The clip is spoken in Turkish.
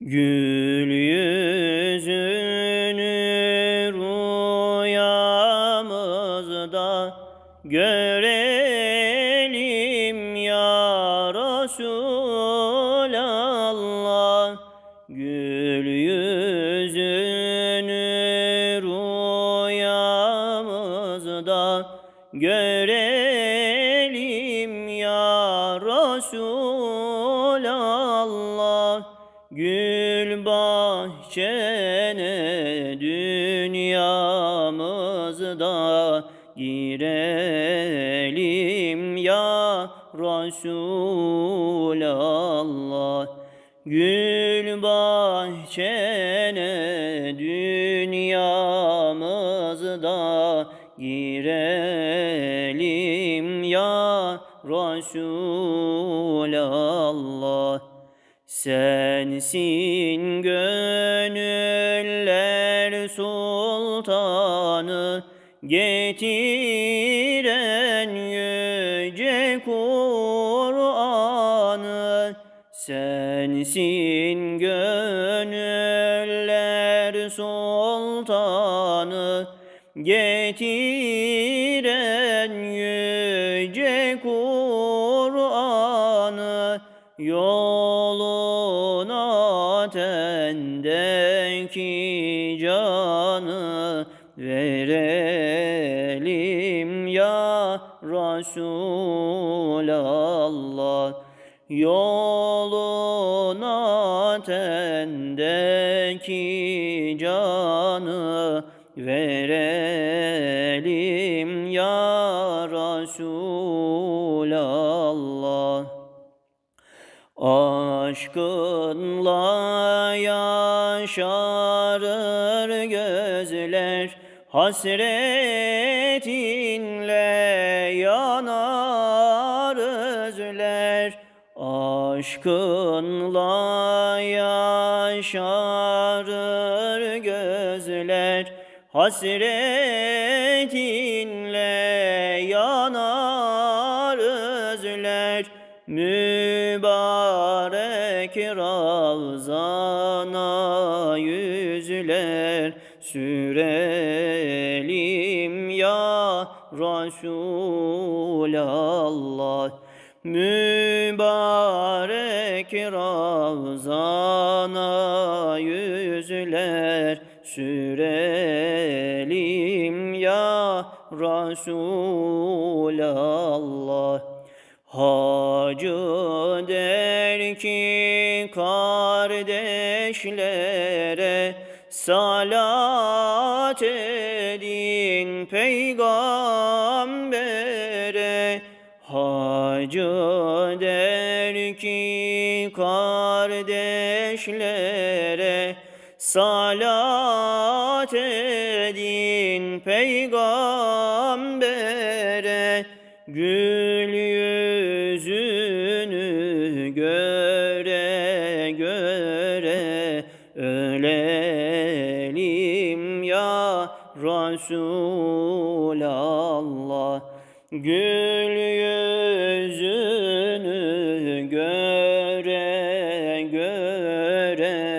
Gül yüzünü rüyamızda görelim ya Resulallah. Gül yüzünü rüyamızda görelim ya Resulallah. Gül bahçene dünyamızda girelim ya Resulallah. Gül bahçene dünyamızda girelim ya Resulallah. Sensin gönüller sultanı getiren yüce Kur'an'ı. Sensin gönüller sultanı getiren yüce yoluna tendeki canı verelim ya Resulallah. Yoluna tendeki canı verelim ya Resulallah Aşkınla yaşarır gözler Hasretinle yanar özler. Aşkınla yaşarır gözler Hasretinle yanar özler Mübarek Ravzana yüzler sürelim ya Resulallah. Mübarek Ravzana yüzler sürelim ya Resulallah Hacı der ki kardeşlere salat edin peygambere. Hacı der ki kardeşlere salat edin peygambere. Gül üzere ölelim ya Resulallah. Gül yüzünü göre göre